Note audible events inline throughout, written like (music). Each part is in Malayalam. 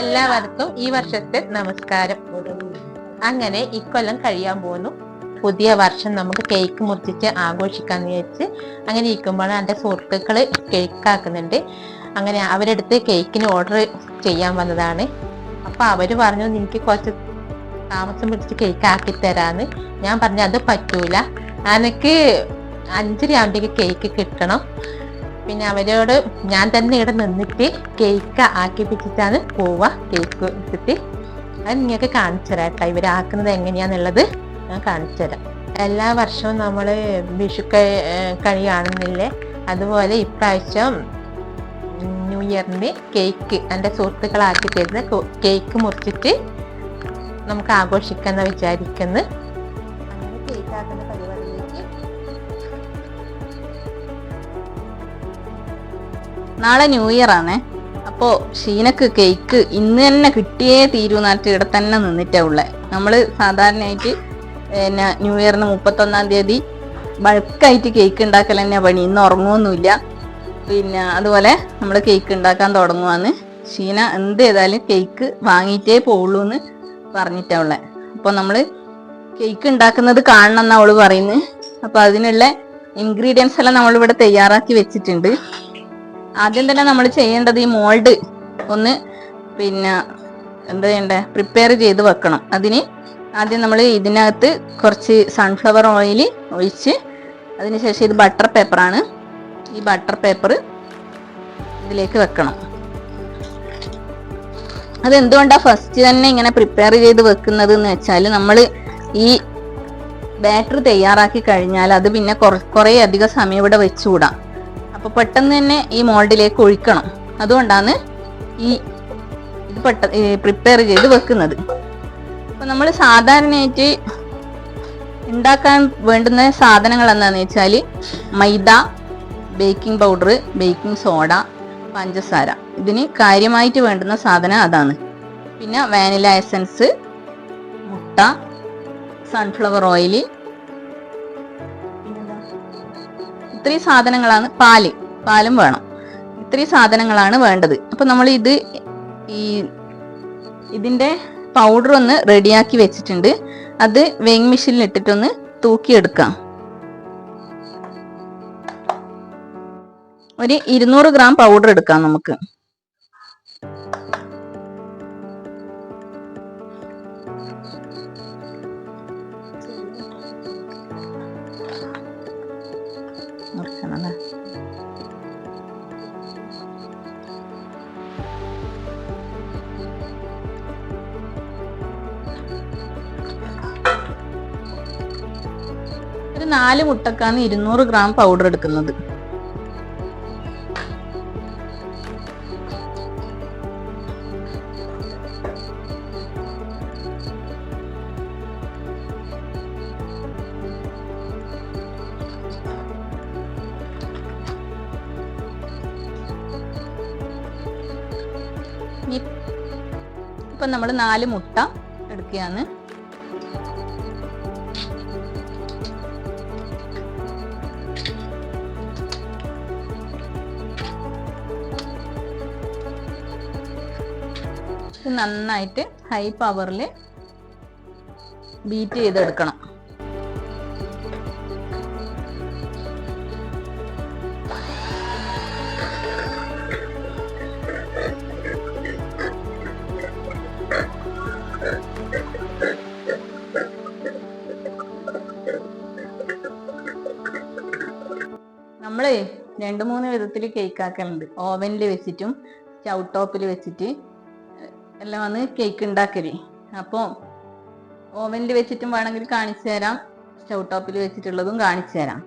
എല്ലാവർക്കും ഈ വർഷത്തെ നമസ്കാരം. അങ്ങനെ ഇക്കൊല്ലം കഴിയാൻ പോകുന്നു പുതിയ വർഷം നമുക്ക് കേക്ക് മുറിച്ചിട്ട് ആഘോഷിക്കാൻ വിചാരിച്ച് അങ്ങനെ ഇരിക്കുമ്പോഴാണ് എന്റെ സുഹൃത്തുക്കൾ കേക്കാക്കുന്നുണ്ട്. അങ്ങനെ അവരെടുത്ത് കേക്കിന് ഓർഡർ ചെയ്യാൻ വന്നതാണ്. അപ്പോൾ അവർ പറഞ്ഞു എനിക്ക് കുറച്ച് താമസം പിടിച്ച് കേക്ക് ആക്കി തരാന്ന്. ഞാൻ പറഞ്ഞു അത് പറ്റൂല. എനിക്ക് അഞ്ചര ആവുമ്പോഴേക്ക് കേക്ക് കിട്ടണം. പിന്നെ അവരോട് ഞാൻ തന്നെ ഇവിടെ നിന്നിട്ട് കേക്ക് ആക്കിപ്പിച്ചിട്ടാണ് പോവുക. കേക്ക് എടുത്തിട്ട് അത് നിങ്ങൾക്ക് കാണിച്ചു തരാം കേട്ടോ ഇവരാക്കുന്നത് എങ്ങനെയാന്നുള്ളത് ഞാൻ കാണിച്ചു തരാം എല്ലാ വർഷവും നമ്മൾ വിഷു കളി കാണുന്നില്ലേ? അതുപോലെ ഇപ്രാവശ്യം ന്യൂ ഇയറിന് കേക്ക് എന്റെ സുഹൃത്തുക്കളാക്കി തരുന്ന കേക്ക് മുറിച്ചിട്ട് നമുക്ക് ആഘോഷിക്കാന്ന് വിചാരിക്കുന്നു. അങ്ങനെ കേക്ക് ആക്കുന്ന നാളെ ന്യൂ ഇയർ ആണേ. അപ്പോ ഷീനക്ക് കേക്ക് ഇന്ന് തന്നെ കിട്ടിയേ തീരുന്നായിട്ട് ഇവിടെ തന്നെ നിന്നിട്ടാ ഉള്ളേ. നമ്മൾ സാധാരണയായിട്ട് പിന്നെ ന്യൂ ഇയറിന് മുപ്പത്തൊന്നാം തീയതി ബൾക്കായിട്ട് കേക്ക് ഉണ്ടാക്കൽ തന്നെ പണി. ഇന്ന് ഉറങ്ങുമൊന്നുമില്ല പിന്നെ അതുപോലെ നമ്മൾ കേക്ക് ഉണ്ടാക്കാൻ തുടങ്ങുവാന്ന്. ഷീന എന്ത് ചെയ്താലും കേക്ക് വാങ്ങിയിട്ടേ പോവുള്ളൂ എന്ന് പറഞ്ഞിട്ടാ ഉള്ളേ. അപ്പോൾ നമ്മൾ കേക്ക് ഉണ്ടാക്കുന്നത് കാണണം എന്നാ അവൾ പറയുന്നത് അപ്പൊ അതിനുള്ള ഇൻഗ്രീഡിയൻസ് എല്ലാം നമ്മളിവിടെ തയ്യാറാക്കി വെച്ചിട്ടുണ്ട്. ആദ്യം തന്നെ നമ്മൾ ചെയ്യേണ്ടത് ഈ മോൾഡ് ഒന്ന് പിന്നെ എന്താ ചെയ്യണ്ടേ? പ്രിപ്പയർ ചെയ്ത് വെക്കണം. അതിന് ആദ്യം നമ്മൾ ഇതിനകത്ത് കുറച്ച് സൺഫ്ലവർ ഓയിൽ ഒഴിച്ച് അതിനുശേഷം ഇത് ബട്ടർ പേപ്പറാണ് ഈ ബട്ടർ പേപ്പർ ഇതിലേക്ക് വെക്കണം. അതെന്തുകൊണ്ടാണ് ഫസ്റ്റ് തന്നെ ഇങ്ങനെ പ്രിപ്പയർ ചെയ്ത് വെക്കുന്നത് എന്ന് വെച്ചാൽ നമ്മൾ ഈ ബാറ്ററി തയ്യാറാക്കി കഴിഞ്ഞാൽ അത് പിന്നെ കുറേ അധികം സമയം ഇവിടെ വെച്ചുകൂടാം. അപ്പൊ പെട്ടെന്ന് തന്നെ ഈ മോൾഡിലേക്ക് ഒഴിക്കണം. അതുകൊണ്ടാണ് ഈ ഇത് പെട്ട പ്രിപ്പയർ ചെയ്ത് വെക്കുന്നത്. അപ്പൊ നമ്മൾ സാധാരണയായിട്ട് ഉണ്ടാക്കാൻ വേണ്ടുന്ന സാധനങ്ങൾ എന്താണെന്ന് വെച്ചാൽ മൈദ ബേക്കിംഗ് പൗഡർ ബേക്കിംഗ് സോഡ പഞ്ചസാര. ഇതിന് കാര്യമായിട്ട് വേണ്ടുന്ന സാധനം അതാണ്. പിന്നെ വാനില എസൻസ് മുട്ട സൺഫ്ലവർ ഓയിൽ ഇത്രയും സാധനങ്ങളാണ് പാൽ. പാലും വേണം. ഇത്രയും സാധനങ്ങളാണ് വേണ്ടത്. അപ്പൊ നമ്മൾ ഇത് ഈ ഇതിന്റെ പൗഡർ ഒന്ന് റെഡിയാക്കി വെച്ചിട്ടുണ്ട്. അത് വെയിങ് മെഷീനിൽ ഇട്ടിട്ടൊന്ന് തൂക്കിയെടുക്കാം. ഒരു ഇരുന്നൂറ് ഗ്രാം പൗഡർ എടുക്കാം നമുക്ക്. നാല് മുട്ടക്കാണ് ഇരുന്നൂറ് ഗ്രാം പൗഡർ എടുക്കുന്നത്. ഇപ്പൊ നമ്മൾ നാല് മുട്ട എടുക്കുകയാണ്. നന്നായിട്ട് ഹൈ പവറിൽ ബീറ്റ് ചെയ്തെടുക്കണം. നമ്മളെ രണ്ട് മൂന്ന് വിധത്തിൽ കേക്ക് ആക്കലുണ്ട്. ഓവനിൽ വെച്ചിട്ടും സ്റ്റൗ ടോപ്പിൽ വെച്ചിട്ട് എല്ലാം വന്ന് കേക്ക് ഉണ്ടാക്കൽ. അപ്പോൾ ഓവനിൽ വെച്ചിട്ടും വേണമെങ്കിൽ കാണിച്ചു തരാം. സ്റ്റൗ ടോപ്പിൽ വെച്ചിട്ടുള്ളതും കാണിച്ചു തരാം.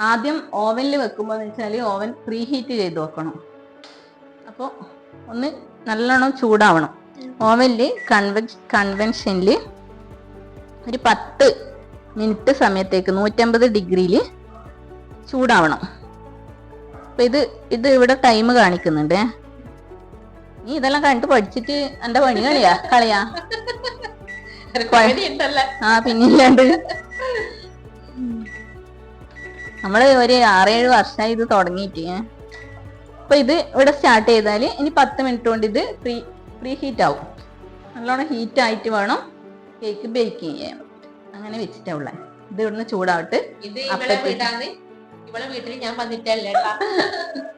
ആദ്യം ഓവനിൽ വെക്കുമ്പോൾ എന്ന് വെച്ചാൽ ഓവൻ പ്രീ ഹീറ്റ് ചെയ്ത് വെക്കണം. അപ്പോൾ ഒന്ന് നല്ലോണം ചൂടാവണം. ഓവനിൽ കൺവെൻ കൺവെൻഷനിൽ ഒരു പത്ത് മിനിറ്റ് സമയത്തേക്ക് നൂറ്റമ്പത് ഡിഗ്രിയിൽ ചൂടാവണം. അപ്പം ഇത് ഇത് ഇവിടെ ടൈം കാണിക്കുന്നുണ്ട്. നീ ഇതെല്ലാം കണ്ടിട്ട് പഠിച്ചിട്ട് എന്റെ പണി കളിയാ? കളയാ? ആ പിന്നില്ലാണ്ട്. നമ്മൾ ഒരു ആറേഴ് വർഷമായി ഇത് തുടങ്ങിയിട്ട്. അപ്പൊ ഇത് ഇവിടെ സ്റ്റാർട്ട് ചെയ്താൽ ഇനി പത്ത് മിനിറ്റ് കൊണ്ട് ഇത് പ്രീ പ്രീ ഹീറ്റ് ആവും. നല്ലോണം ഹീറ്റ് ആയിട്ട് വേണം കേക്ക് ബേക്ക് ചെയ്യാൻ. അങ്ങനെ വെച്ചിട്ടാ ഉള്ളത് ഇത് ഇവിടുന്ന് ചൂടാവട്ടെ. ഇവിടെ വീട്ടിൽ വീട്ടിൽ ഞാൻ വന്നിട്ടല്ലേ ട്ടാ. (laughs)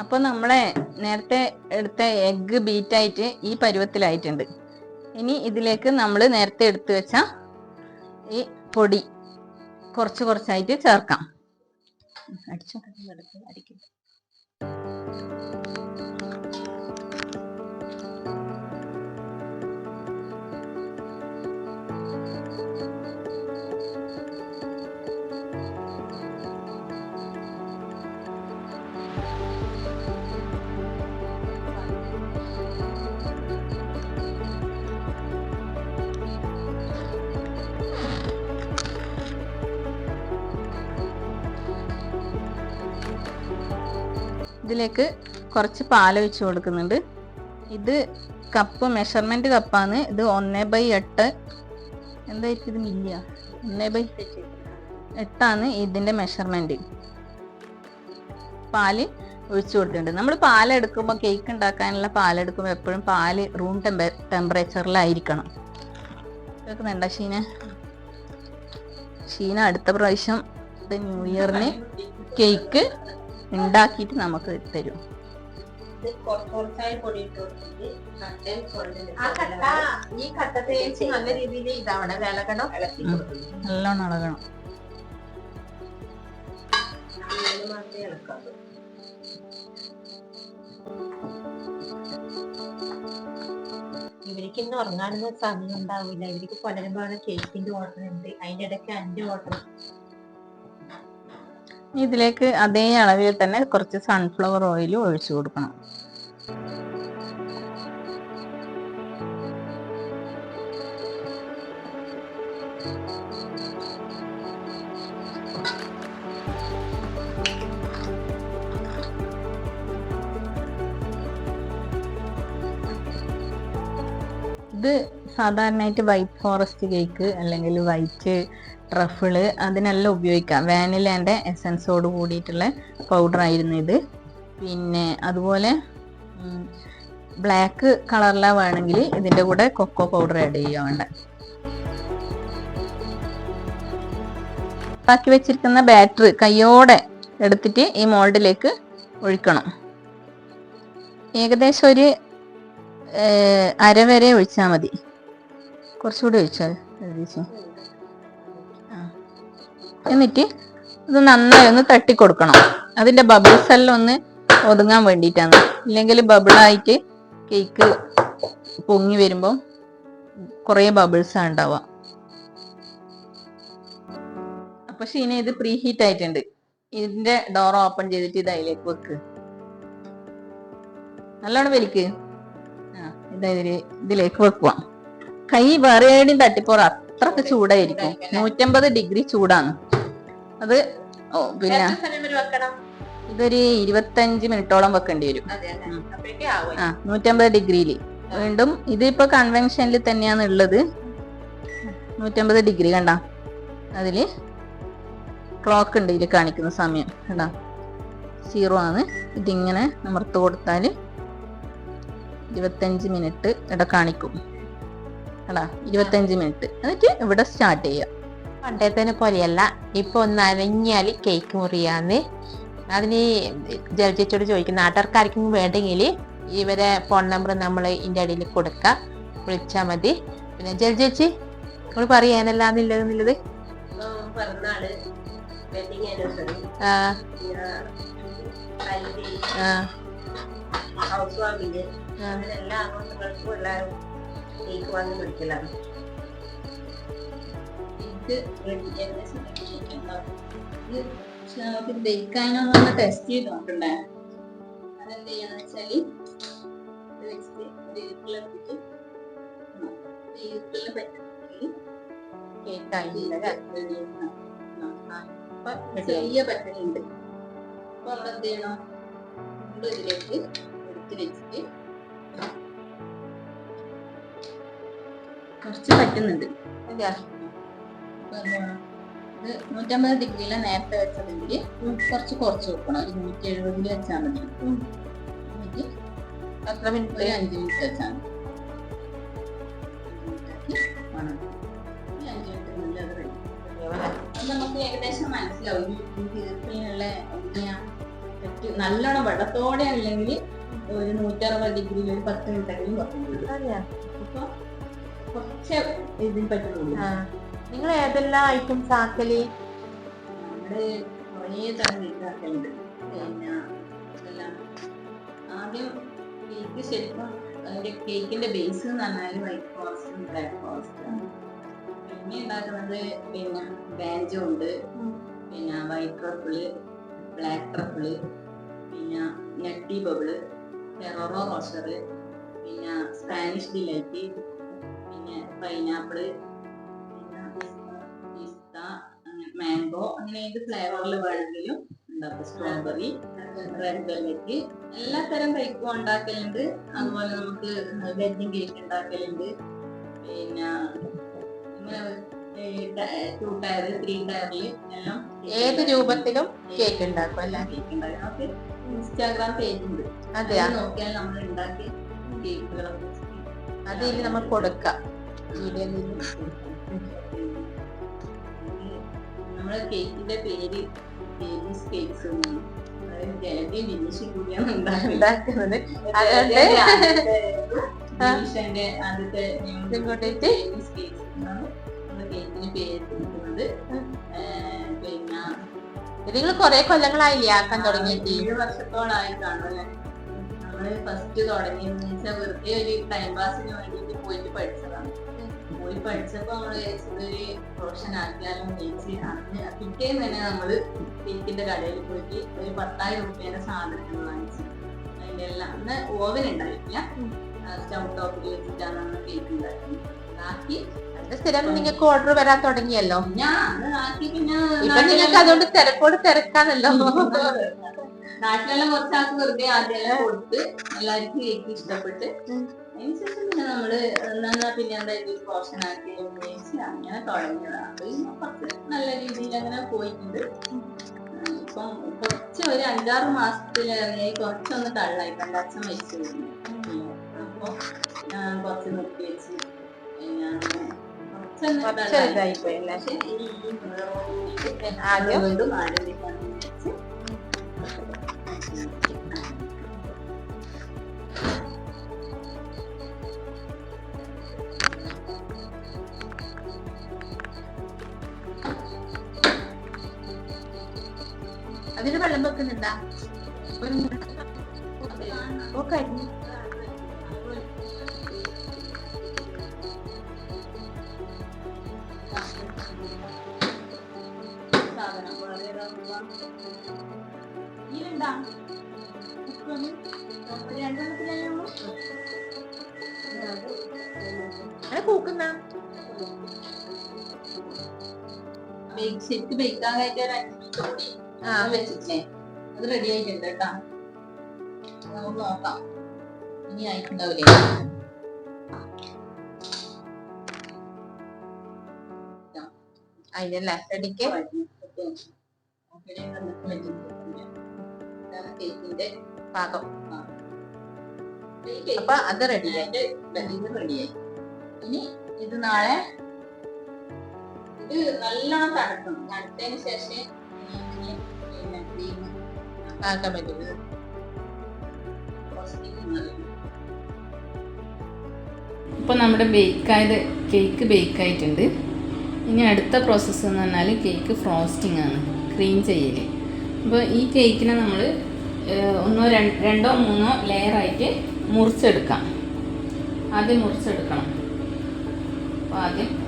അപ്പൊ നമ്മളെ നേരത്തെ എടുത്ത എഗ്ഗ് ബീറ്റായിട്ട് ഈ പരുവത്തിലായിട്ടുണ്ട്. ഇനി ഇതിലേക്ക് നമ്മൾ നേരത്തെ എടുത്തു വെച്ച ഈ പൊടി കുറച്ച് കുറച്ചായിട്ട് ചേർക്കാം. അടിച്ചു. അടിക്കും ഇതിലേക്ക് കുറച്ച് പാൽ ഒഴിച്ച് കൊടുക്കുന്നുണ്ട്. ഇത് കപ്പ് മെഷർമെന്റ് കപ്പാണ്. ഇത് ഒന്നേ ബൈ എട്ട്. എന്തായിരിക്കും ഇത് മില്ല ഒന്നേ ബൈ എട്ടാണ് ഇതിന്റെ മെഷർമെന്റ് പാൽ ഒഴിച്ചു കൊടുത്തിട്ടുണ്ട്. നമ്മൾ പാലെടുക്കുമ്പോൾ കേക്ക് ഉണ്ടാക്കാനുള്ള പാലെടുക്കുമ്പോൾ എപ്പോഴും പാൽ റൂം ടെമ്പ ടെമ്പറേച്ചറിലായിരിക്കണം കേൾക്കുന്നുണ്ടോ ഷീന? ഷീന അടുത്ത പ്രാവശ്യം ന്യൂ ഇയറിന് കേക്ക് ഉണ്ടാക്കിയിട്ട് നമുക്ക് തരും. ആ കട്ട ഈ കട്ട തേച്ച് നല്ല രീതിയിൽ ഇതാവണം. ഇളകണം നല്ലോണം ഇളകണം. ഇവർക്ക് ഇന്ന് ഉറങ്ങാനൊന്നും സമയം ഉണ്ടാവില്ല ഇവർക്ക് പുലരുമ്പോഴാണ് കേക്കിന്റെ ഓർഡർ ഉണ്ട് അതിന്റെ ഇടയ്ക്ക് അന്റെ ഓർഡർ ഇതിലേക്ക് അതേ അളവിൽ തന്നെ കുറച്ച് സൺഫ്ലവർ ഓയിൽ ഒഴിച്ചു കൊടുക്കണം. സാധാരണയായിട്ട് വൈറ്റ് ഫോറസ്റ്റ് കേക്ക് അല്ലെങ്കിൽ വൈറ്റ് ട്രഫിൾ അതിനെല്ലാം ഉപയോഗിക്കാം. വാനിലേന്റെ എസൻസോട് കൂടിയിട്ടുള്ള പൗഡർ ആയിരുന്നു ഇത്. പിന്നെ അതുപോലെ ബ്ലാക്ക് കളറിലാ വേണമെങ്കിൽ ഇതിന്റെ കൂടെ കൊക്കോ പൗഡർ ആഡ് ചെയ്യുക വേണ്ട. ബാക്കി വെച്ചിരിക്കുന്ന ബാറ്റർ കയ്യോടെ എടുത്തിട്ട് ഈ മോൾഡിലേക്ക് ഒഴിക്കണം. ഏകദേശം ഒരു അര വരെ ഒഴിച്ചാൽ മതി. കുറച്ചുകൂടി ഒഴിച്ചാൽ. എന്നിട്ട് ഇത് നന്നായി ഒന്ന് തട്ടി കൊടുക്കണം. അതിന്റെ ബബിൾസ് എല്ലാം ഒന്ന് ഒതുങ്ങാൻ വേണ്ടിയിട്ടാണ്. ഇല്ലെങ്കിൽ ബബിളായിട്ട് കേക്ക് പൊങ്ങി വരുമ്പോൾ കുറേ ബബിൾസ് ഉണ്ടാവുക. അപ്പൊ ഷീന ഇത് പ്രീ ഹീറ്റ് ആയിട്ടുണ്ട്. ഇതിന്റെ ഡോർ ഓപ്പൺ ചെയ്തിട്ട് ഇത് അതിലേക്ക് വെക്ക്. നല്ലോണം വലിക്ക്. ആ ഇതായി ഇതിലേക്ക് വെക്കുക കൈ വേറെ വേറെയും തട്ടിപ്പോറ. അത്രയ്ക്ക് ചൂടായിരിക്കും. നൂറ്റമ്പത് ഡിഗ്രി ചൂടാണ്. അത് ഓ പിന്നെ ഇതൊരു ഇരുപത്തഞ്ച് മിനിറ്റോളം വെക്കേണ്ടി വരും. ആ നൂറ്റമ്പത് ഡിഗ്രിയിൽ വീണ്ടും ഇതിപ്പോ കൺവെൻഷനിൽ തന്നെയാണ് ഉള്ളത്. നൂറ്റമ്പത് ഡിഗ്രി കണ്ട? അതിൽ ക്ലോക്ക് ഉണ്ട് ഇതിൽ കാണിക്കുന്ന സമയം. കണ്ടാ? സീറോ ആണ്. ഇതിങ്ങനെ അമർത്ത് കൊടുത്താൽ ഇരുപത്തഞ്ച് മിനിറ്റ് ഇവിടെ കാണിക്കും. കണ്ടാ ഇരുപത്തഞ്ച് മിനിറ്റ് എന്നിട്ട് ഇവിടെ സ്റ്റാർട്ട് ചെയ്യാം പണ്ടത്തേനെ പോലെയല്ല ഇപ്പൊ ഒന്ന് അരഞ്ഞാൽ കേക്ക് മുറിയാന്ന്. അതിന് ജലജിച്ചോട് ചോദിക്കുന്ന നാട്ടുകാർക്കാർക്കും വേണ്ടെങ്കിൽ ഇവരെ ഫോൺ നമ്പർ നമ്മൾ ഇതിന്റെ അടിയിൽ കൊടുക്കാം. വിളിച്ചാൽ മതി. പിന്നെ ജഡ്ജി നമ്മൾ പറയാനല്ലാന്നില്ലത് എന്നുള്ളത് ആ. ആ. കേക്ക് വാങ്ങി വിളിക്കലാണ് ഇത് ഏകദേശം ഇത് ബേക്കാനൊന്ന് ടെസ്റ്റ് ചെയ്ത് നോക്കണ്ടേ അതെന്ത് ചെയ്യാന്ന് വെച്ചാൽ വെച്ചിട്ട് ഒരു ഇരുട്ടിലെടുത്തിട്ട് ഇരുട്ടിലെ പറ്റുന്നെങ്കിൽ കേക്ക് ആയില്ലേ ചെറിയ പറ്റുന്നുണ്ട് അപ്പൊ നമ്മൾ എന്ത് ചെയ്യണം ഇതിലേക്ക് എടുത്ത് വെച്ചിട്ട് കുറച്ച് പറ്റുന്നുണ്ട്? ഇത്. നൂറ്റമ്പത് ഡിഗ്രിയിലെ നേരത്തെ വെച്ചതെങ്കിൽ കുറച്ച് കുറച്ച് വെക്കണം. ഒരു നൂറ്റി എഴുപതിൽ വെച്ചാൽ മതി. എന്നിട്ട് എത്ര മിനിറ്റ്? ഒരു അഞ്ച് മിനിറ്റ് വെച്ചാൽ മതി. അഞ്ച് അത് നമുക്ക് ഏകദേശം മനസ്സിലാവും. തീർപ്പിനുള്ള നല്ലോണം വെള്ളത്തോടെ അല്ലെങ്കിൽ ഒരു നൂറ്ററുപത് ഡിഗ്രിയിൽ ഒരു പത്ത് മിനിറ്റ് എങ്കിലും കുറച്ചുള്ളൂ അപ്പൊ കുറച്ച് ഇതിൽ പറ്റുള്ളൂ ആ. നിങ്ങൾ ഏതെല്ലാം ഐറ്റംസ് ആക്കൽ? നമ്മുടെ കുറേ തരം ഇതാക്കലുണ്ട് പിന്നെ ഇതെല്ലാം ആദ്യം കേക്ക് ശരിക്കും അതിന്റെ കേക്കിന്റെ ബേസ് എന്ന് പറഞ്ഞാൽ വൈറ്റ് ഫോറസ്റ്റും ബ്ലാക്ക് ഫോറസ്റ്റും പിന്നെ ഉണ്ടാക്കുന്നത് പിന്നെ ബാൻജോ ഉണ്ട്. പിന്നെ വൈറ്റ് ട്രപ്പിൾ ബ്ലാക്ക് ട്രപ്പിൾ പിന്നെ നട്ടി ബബിൾ ടെറോറോ റോഷറ് പിന്നെ സ്പാനിഷ് ഡിലൈറ്റ് പിന്നെ പൈനാപ്പിൾ പിന്നെ പിസ്ത മാംഗോ അങ്ങനെ ഏത് ഫ്ലേവറിൽ വേണമെങ്കിലും ഉണ്ടാക്കും. സ്ട്രോബെറി റെഡ് വെൽവെറ്റ് എല്ലാ തരം കേക്കും ഉണ്ടാക്കലുണ്ട്. അതുപോലെ നമുക്ക് വെഡ്ഡിങ് കേക്ക് ഉണ്ടാക്കലുണ്ട്. പിന്നെ ഇങ്ങനെ ടു ടയർ ത്രീ ടയറിൽ എല്ലാം ഏത് രൂപത്തിലും കേക്ക് ഉണ്ടാക്കും അല്ലേ? കേക്ക് ഉണ്ടാക്കും. നമുക്ക് ഇൻസ്റ്റാഗ്രാം പേജ് ഉണ്ട്. അതെ നോക്കിയാൽ നമ്മൾ ഉണ്ടാക്കി കേക്കുകളൊക്കെ അത് ഇനി നമ്മൾ കൊടുക്കാം. നമ്മളെ കേക്കിന്റെ പേര് ബേബീസ് കേക്ക്സ് എന്നാണ്. ഉണ്ടാക്കുന്നത്. അതുകൊണ്ട് ഇങ്ങോട്ടേക്ക് പിന്നെ നിങ്ങൾ കൊറേ കൊല്ലങ്ങളായില്ലേ ആക്കാൻ തുടങ്ങിയിട്ട്? ഏഴ് വർഷത്തോളായി കാണുമല്ലേ നമ്മൾ ഫസ്റ്റ് തുടങ്ങിയെന്ന് വെച്ചാൽ വെറുതെ ഒരു ടൈം പാസിന് വേണ്ടിയിട്ട് പോയിട്ട് പഠിച്ചതാണ് പോയി പഠിച്ചപ്പോ നമ്മൾ ഒരു പ്രൊഫഷൻ ആക്കിയാലും അന്ന് പിറ്റേന്ന് തന്നെ നമ്മൾ കേക്കിന്റെ കടയിൽ പോയിട്ട് ഒരു പത്തായിരം റുപ്യേന്റെ സാധനങ്ങൾ വാങ്ങിച്ചു അതിന്റെ എല്ലാം. അന്ന് ഓവൻ ഉണ്ടായിട്ടില്ല. സ്റ്റൗ ടോപ്പിൽ വെച്ചിട്ടാണ് അന്ന് കേക്ക് ഉണ്ടാക്കുന്നത് ആക്കി സ്ഥിരം നിങ്ങൾക്ക് ഓർഡർ വരാൻ തുടങ്ങിയല്ലോ. ഇപ്പൊ നിങ്ങൾക്ക് അതുകൊണ്ട് തിരക്കോട് തിരക്കാണല്ലോ. നാട്ടിലെല്ലാം കുറച്ചാൾക്ക് വെറുതെ ആദ്യം കൊടുത്ത് എല്ലാവർക്കും കേക്ക് ഇഷ്ടപ്പെട്ട് അതിനുശേഷം പിന്നെ നമ്മൾ എന്നാ പിന്നെ എന്താ ഇത് പോർഷൻ ആക്കി ഉപയോഗിച്ച് അങ്ങനെ തുടങ്ങിയതാണ് അപ്പൊ കുറച്ച് നല്ല രീതിയിൽ അങ്ങനെ പോയിട്ടുണ്ട്. ഇപ്പം കുറച്ച് ഒരു അഞ്ചാറ് മാസത്തിലേറെ കുറച്ചൊന്ന് തള്ളായി കണ്ട അച്ഛൻ മരിച്ചു. അപ്പൊ കുറച്ച് നിർത്തി വെച്ച്. കുറച്ചൊന്ന് കുറച്ച് തള്ളായി. പക്ഷെ വീണ്ടും ആരംഭിക്കാന്ന് അതിന് വെള്ളം വെക്കുന്നുണ്ടാ? ഒരു കരിഞ്ഞു കൂക്കുന്ന ശരിക്ക് ബേക്കാൻ കഴിഞ്ഞ ആ ആ വെച്ചിട്ടില്ലേ അത് റെഡി ആയിട്ടുണ്ട് കേട്ടാ. നമുക്ക് നോക്കാം. ഇനി ആയിട്ടുണ്ടാവില്ലേ? അതിനല്ലേ റെഡിക്ക് കേക്കിന്റെ പാകം അപ്പൊ അത് റെഡി ഇത് റെഡിയായി ഇനി ഇത് നാളെ ഇത് നല്ലോണം തണുക്കണം. തണുത്തതിന് ശേഷം ആക്കാൻ പറ്റുന്നത് ഇപ്പോൾ നമ്മുടെ ബേക്കായത് കേക്ക് ബേക്ക് ആയിട്ടുണ്ട് ഇനി അടുത്ത പ്രോസസ്സ് എന്ന് പറഞ്ഞാൽ കേക്ക് ഫ്രോസ്റ്റിംഗ് ആണ് ക്രീം ചെയ്യൽ അപ്പോൾ ഈ കേക്കിനെ നമ്മൾ ഒന്നോ രണ്ടോ മൂന്നോ ലെയറായിട്ട് മുറിച്ചെടുക്കാം. ആദ്യം മുറിച്ചെടുക്കണം. അപ്പോൾ ആദ്യം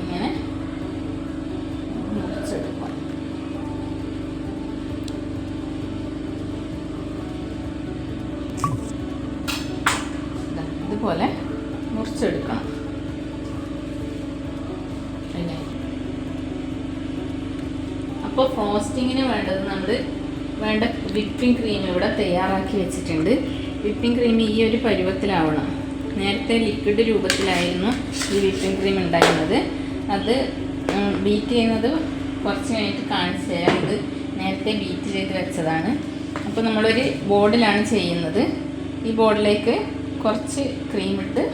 വിപ്പിംഗ് ക്രീം ഇവിടെ തയ്യാറാക്കി വെച്ചിട്ടുണ്ട്. വിപ്പിംഗ് ക്രീം ഈ ഒരു പരുവത്തിലാവണം. നേരത്തെ ലിക്വിഡ് രൂപത്തിലായിരുന്നു ഈ വിപ്പിംഗ് ക്രീം ഉണ്ടായിരുന്നത്. അത് ബീറ്റ് ചെയ്യുന്നത് കുറച്ച് കഴിഞ്ഞിട്ട് കാണിച്ചു തരാം. ഇത് നേരത്തെ ബീറ്റ് ചെയ്ത് വെച്ചതാണ്. അപ്പോൾ നമ്മളൊരു ബോർഡിലാണ് ചെയ്യുന്നത്. ഈ ബോർഡിലേക്ക് കുറച്ച് ക്രീം ഇട്ട്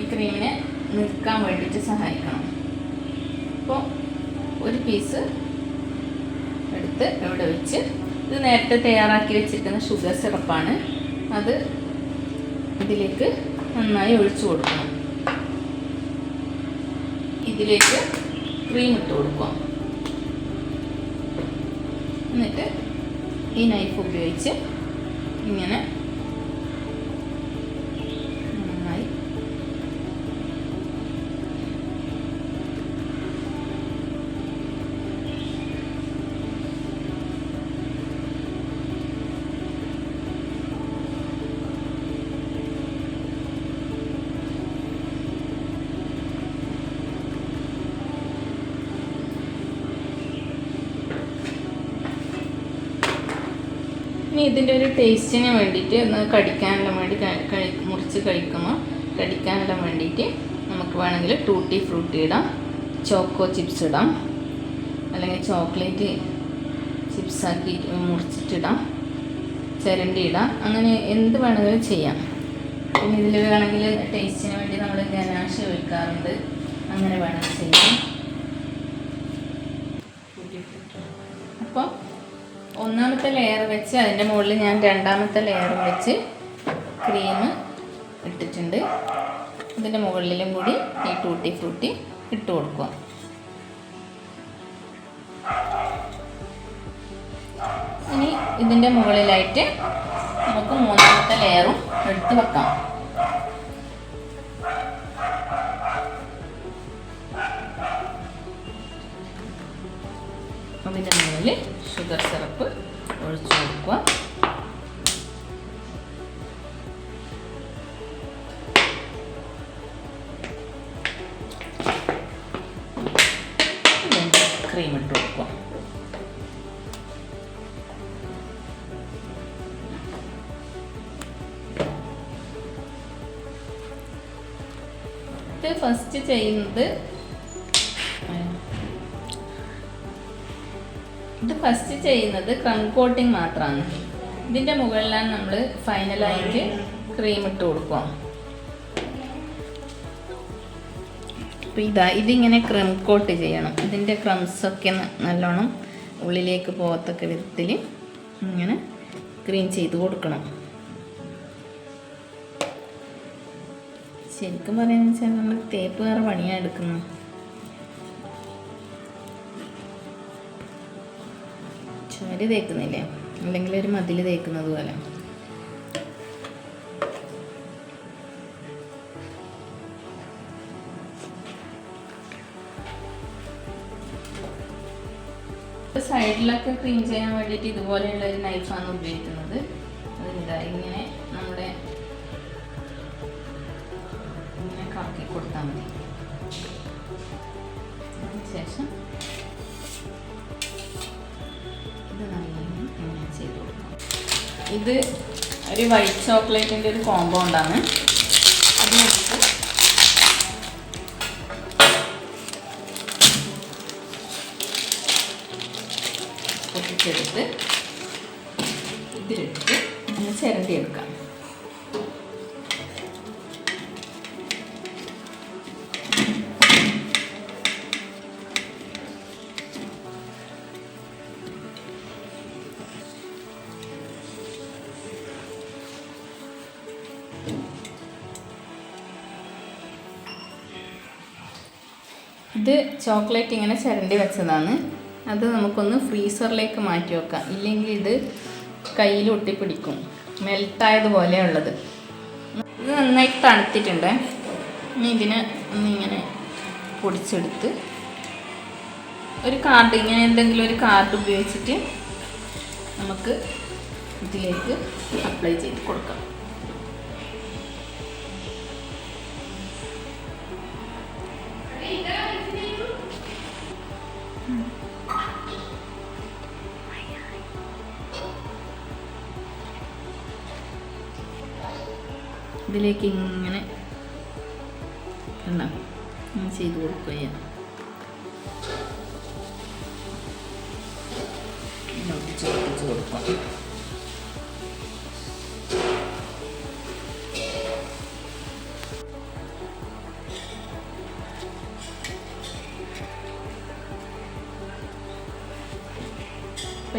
ഈ ക്രീമിനെ നിൽക്കാൻ വേണ്ടിയിട്ട് സഹായിക്കണം. അപ്പോൾ ഒരു പീസ് എടുത്ത് ഇവിടെ വെച്ച് ഇത് നേരത്തെ തയ്യാറാക്കി വെച്ചിരിക്കുന്ന ഷുഗർ സിറപ്പാണ് അത് ഇതിലേക്ക് നന്നായി ഒഴിച്ചു കൊടുക്കണം. ഇതിലേക്ക് ക്രീം ഇട്ട് കൊടുക്കുക എന്നിട്ട് ഈ നൈഫ് ഉപയോഗിച്ച് ഇങ്ങനെ ഇതിന്റെ ഒരു ടേസ്റ്റിന് വേണ്ടിയിട്ട് ഒന്ന് കടിക്കാനെല്ലാം വേണ്ടി കഴി മുറിച്ച് കഴിക്കുമ്പോൾ കടിക്കാനെല്ലാം വേണ്ടിയിട്ട് നമുക്ക് വേണമെങ്കിൽ ടൂട്ടി ഫ്രൂട്ടി ഇടാം ചോക്കോ ചിപ്സ് ഇടാം അല്ലെങ്കിൽ ചോക്ലേറ്റ് ചിപ്സാക്കി മുറിച്ചിട്ടിടാം ചിരണ്ടി ഇടാം അങ്ങനെ എന്ത് വേണമെങ്കിലും ചെയ്യാം. പിന്നെ ഇതിൽ വേണമെങ്കിൽ ടേസ്റ്റിന് വേണ്ടി നമ്മൾ ഗനാശ ഒഴിക്കാറുണ്ട് അങ്ങനെ വേണമെങ്കിൽ ചെയ്യാം. ഒന്നാമത്തെ ലെയർ വെച്ച് അതിന്റെ മുകളിൽ ഞാൻ രണ്ടാമത്തെ ലെയർ വെച്ച് ക്രീം ഇട്ടിട്ടുണ്ട്. ഇതിന്റെ മുകളിലും കൂടി ഈ ടൂട്ടി ഫ്രൂട്ടി ഇട്ട് കൊടുക്കുക. ഇനി ഇതിന്റെ മുകളിലായിട്ട് നമുക്ക് മൂന്നാമത്തെ ലെയറും എടുത്ത് വെക്കാം. അതിന്റെ മുകളിൽ ഷുഗർ സിറപ്പ് ഒഴിച്ചു കൊടുക്കുക. ക്രീം ഇട്ട് കൊടുക്കുക. ഫസ്റ്റ് ചെയ്യുന്നത് ചെയ്യുന്നത് ക്രം കോട്ടിങ് മാത്രമാണ് ഇതിന്റെ മുകളിലാണ് നമ്മൾ ഫൈനലായിട്ട് ക്രീം ഇട്ട് കൊടുക്കുക. അപ്പോൾ ഇതാ ഇതിങ്ങനെ ക്രം കോട്ട് ചെയ്യണം. ഇതിന്റെ ക്രംസൊക്കെ നല്ലോണം ഉള്ളിലേക്ക് പോകത്തക്ക വിധത്തിൽ ഇങ്ങനെ ക്രീം ചെയ്ത് കൊടുക്കണം. ശരിക്കും പറയുന്നത് വെച്ചാൽ നമ്മൾ തേപ്പ് വേറെ പണിയാണ് എടുക്കുന്നത്. ചുമര് തേക്കുന്നില്ലേ? അല്ലെങ്കിൽ ഒരു മതിൽ തേക്കുന്നത് പോലെ. സൈഡിലൊക്കെ ക്ലീൻ ചെയ്യാൻ വേണ്ടിയിട്ട് ഇതുപോലെയുള്ള ഒരു നൈഫാണ് ഉപയോഗിക്കുന്നത്. അതെന്താ ഇങ്ങനെ നമ്മുടെ ഇങ്ങനെ കറക്കി കൊടുത്താൽ മതി. അതിനുശേഷം ഇത് ഒരു വൈറ്റ് ചോക്ലേറ്റിന്റെ ഒരു കോമ്പൗണ്ടാണ് അത് നമുക്ക് പൊട്ടിച്ചെടുത്ത് ഇതിലിട്ട് ഒന്ന് ചിരണ്ടി ഇത് ചോക്ലേറ്റ് ഇങ്ങനെ ചിരണ്ടി വെച്ചതാണ്. അത് നമുക്കൊന്ന് ഫ്രീസറിലേക്ക് മാറ്റി വെക്കാം. ഇല്ലെങ്കിൽ ഇത് കയ്യിൽ ഒട്ടിപ്പിടിക്കും. മെൽട്ടായതുപോലെയുള്ളത് ഇത് നന്നായി തണുത്തിട്ടുണ്ട്. ഇനി ഇതിനെ ഒന്നിങ്ങനെ പൊടിച്ചെടുത്ത് ഒരു കാർഡ് ഇങ്ങനെ എന്തെങ്കിലും ഒരു കാർഡ് ഉപയോഗിച്ചിട്ട് നമുക്ക് ഇതിലേക്ക് അപ്ലൈ ചെയ്ത് കൊടുക്കാം. ഇതിലേക്ക് ഇങ്ങനെ ഉണ്ടാവും ചെയ്ത് കൊടുക്കുക ചെയ്യാം.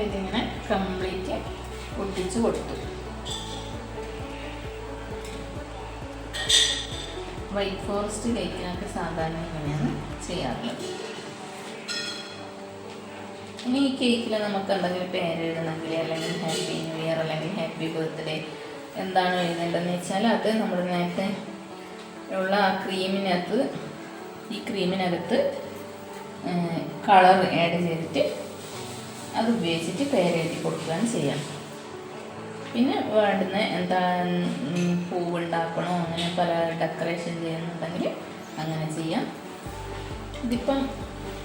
ഇതിങ്ങനെ കംപ്ലീറ്റ് ഒട്ടിച്ചു കൊടുത്തു. വൈറ്റ് ഫോറസ്റ്റ് കേക്കിനൊക്കെ സാധാരണ ഇങ്ങനെയാണ് ചെയ്യാറുള്ളത്. ഇനി ഈ കേക്കിൽ നമുക്ക് എന്തെങ്കിലും പേര് എഴുതണമെങ്കിൽ അല്ലെങ്കിൽ ഹാപ്പി ന്യൂ ഇയർ അല്ലെങ്കിൽ ഹാപ്പി ബർത്ത്ഡേ എന്താണ് എഴുതേണ്ടതെന്ന് വെച്ചാൽ അത് നമ്മൾ നേരത്തെ ഉള്ള ആ ക്രീമിനകത്ത് ഈ ക്രീമിനകത്ത് കളർ ആഡ് ചെയ്തിട്ട് അത് ഉപയോഗിച്ചിട്ട് പേരെഴുതി കൊടുക്കുകയാണ് ചെയ്യാം പിന്നെ വേണ്ടുന്ന എന്താ പൂവുണ്ടാക്കണോ അങ്ങനെ പല ഡെക്കറേഷൻ ചെയ്യുന്നുണ്ടെങ്കിൽ അങ്ങനെ ചെയ്യാം. ഇതിപ്പം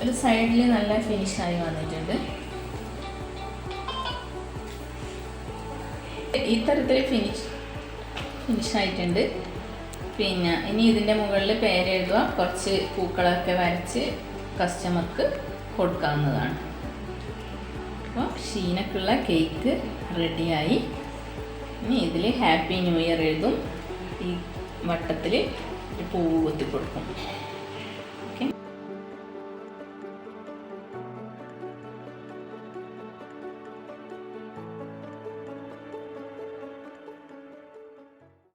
ഒരു സൈഡിൽ നല്ല ഫിനിഷായി വന്നിട്ടുണ്ട്. ഈ തരത്തിൽ ഫിനിഷ് ഫിനിഷായിട്ടുണ്ട് പിന്നെ ഇനി ഇതിന്റെ മുകളിൽ പേരെഴുതുക കുറച്ച് പൂക്കളൊക്കെ വരച്ച് കസ്റ്റമർക്ക് കൊടുക്കാവുന്നതാണ്. അപ്പോൾ ഷീനക്കുള്ള കേക്ക് റെഡിയായി ഇനി ഇതിൽ ഹാപ്പി ന്യൂ ഇയർ എഴുതും. ഈ വട്ടത്തിൽ പൂവ് കൊത്തി കൊടുക്കും